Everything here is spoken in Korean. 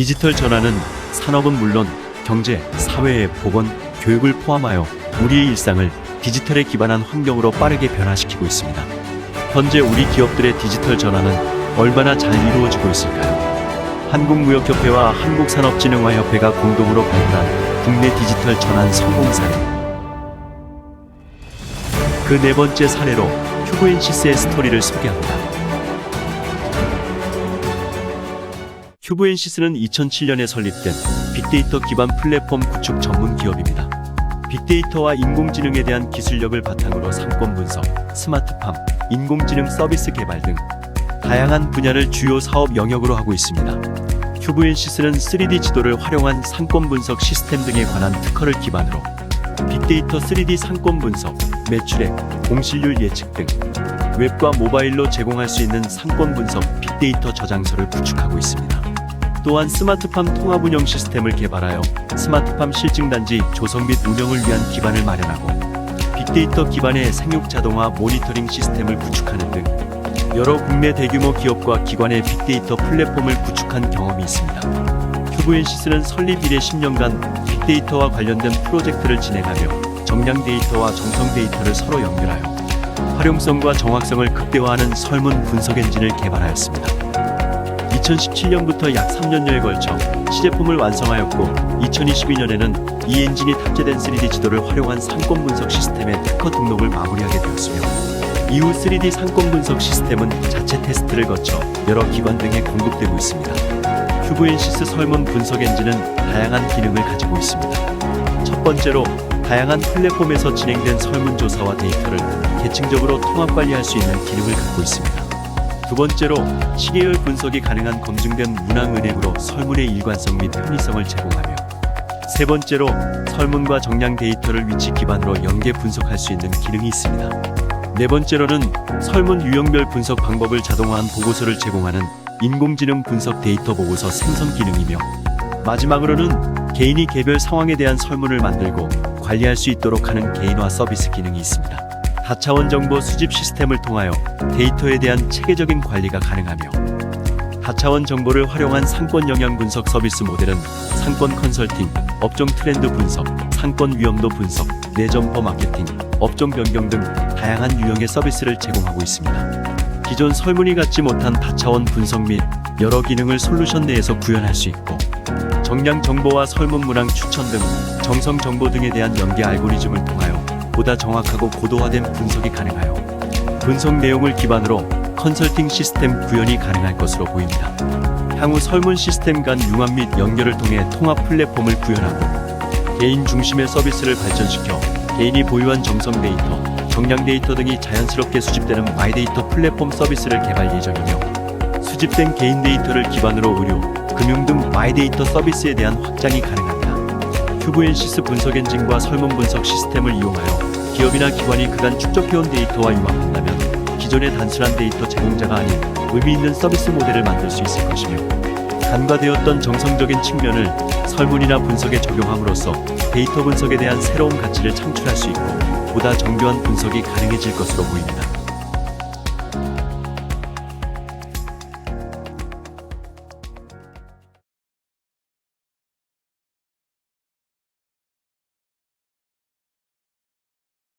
디지털 전환은 산업은 물론 경제, 사회, 보건, 교육을 포함하여 우리의 일상을 디지털에 기반한 환경으로 빠르게 변화시키고 있습니다. 현재 우리 기업들의 디지털 전환은 얼마나 잘 이루어지고 있을까요? 한국무역협회와 한국산업진흥화협회가 공동으로 발표한 국내 디지털 전환 성공 사례. 그 네 번째 사례로 큐브엔시스의 스토리를 소개합니다. 큐브엔시스는 2007년에 설립된 빅데이터 기반 플랫폼 구축 전문 기업입니다. 빅데이터와 인공지능에 대한 기술력을 바탕으로 상권 분석, 스마트팜, 인공지능 서비스 개발 등 다양한 분야를 주요 사업 영역으로 하고 있습니다. 큐브엔시스는 3D 지도를 활용한 상권 분석 시스템 등에 관한 특허를 기반으로 빅데이터 3D 상권 분석, 매출액, 공실률 예측 등 웹과 모바일로 제공할 수 있는 상권 분석 빅데이터 저장소를 구축하고 있습니다. 또한 스마트팜 통합 운영 시스템을 개발하여 스마트팜 실증단지 조성 및 운영을 위한 기반을 마련하고 빅데이터 기반의 생육 자동화 모니터링 시스템을 구축하는 등 여러 국내 대규모 기업과 기관의 빅데이터 플랫폼을 구축한 경험이 있습니다. 큐브엔시스는 설립 이래 10년간 빅데이터와 관련된 프로젝트를 진행하며 정량 데이터와 정성 데이터를 서로 연결하여 활용성과 정확성을 극대화하는 설문 분석 엔진을 개발하였습니다. 2017년부터 약 3년여에 걸쳐 시제품을 완성하였고 2022년에는 이 엔진이 탑재된 3D 지도를 활용한 상권 분석 시스템의 특허 등록을 마무리하게 되었으며 이후 3D 상권 분석 시스템은 자체 테스트를 거쳐 여러 기관 등에 공급되고 있습니다. 큐브엔시스 설문 분석 엔진은 다양한 기능을 가지고 있습니다. 첫 번째로 다양한 플랫폼에서 진행된 설문조사와 데이터를 계층적으로 통합 관리할 수 있는 기능을 갖고 있습니다. 두 번째로 시계열 분석이 가능한 검증된 문항 은행으로 설문의 일관성 및 편의성을 제공하며 세 번째로 설문과 정량 데이터를 위치 기반으로 연계 분석할 수 있는 기능이 있습니다. 네 번째로는 설문 유형별 분석 방법을 자동화한 보고서를 제공하는 인공지능 분석 데이터 보고서 생성 기능이며 마지막으로는 개인이 개별 상황에 대한 설문을 만들고 관리할 수 있도록 하는 개인화 서비스 기능이 있습니다. 다차원 정보 수집 시스템을 통하여 데이터에 대한 체계적인 관리가 가능하며 다차원 정보를 활용한 상권 영향 분석 서비스 모델은 상권 컨설팅, 업종 트렌드 분석, 상권 위험도 분석, 내점퍼 마케팅, 업종 변경 등 다양한 유형의 서비스를 제공하고 있습니다. 기존 설문이 갖지 못한 다차원 분석 및 여러 기능을 솔루션 내에서 구현할 수 있고 정량 정보와 설문 문항 추천 등 정성 정보 등에 대한 연계 알고리즘을 통하여 보다 정확하고 고도화된 분석이 가능하여 분석 내용을 기반으로 컨설팅 시스템 구현이 가능할 것으로 보입니다. 향후 설문 시스템 간 융합 및 연결을 통해 통합 플랫폼을 구현하고 개인 중심의 서비스를 발전시켜 개인이 보유한 정성 데이터, 정량 데이터 등이 자연스럽게 수집되는 마이데이터 플랫폼 서비스를 개발 예정이며 수집된 개인 데이터를 기반으로 의료, 금융 등 마이데이터 서비스에 대한 확장이 가능합니다. 큐브엔시스 분석 엔진과 설문 분석 시스템을 이용하여 기업이나 기관이 그간 축적해온 데이터와 융합한다면 기존의 단순한 데이터 제공자가 아닌 의미 있는 서비스 모델을 만들 수 있을 것이며 간과되었던 정성적인 측면을 설문이나 분석에 적용함으로써 데이터 분석에 대한 새로운 가치를 창출할 수 있고 보다 정교한 분석이 가능해질 것으로 보입니다.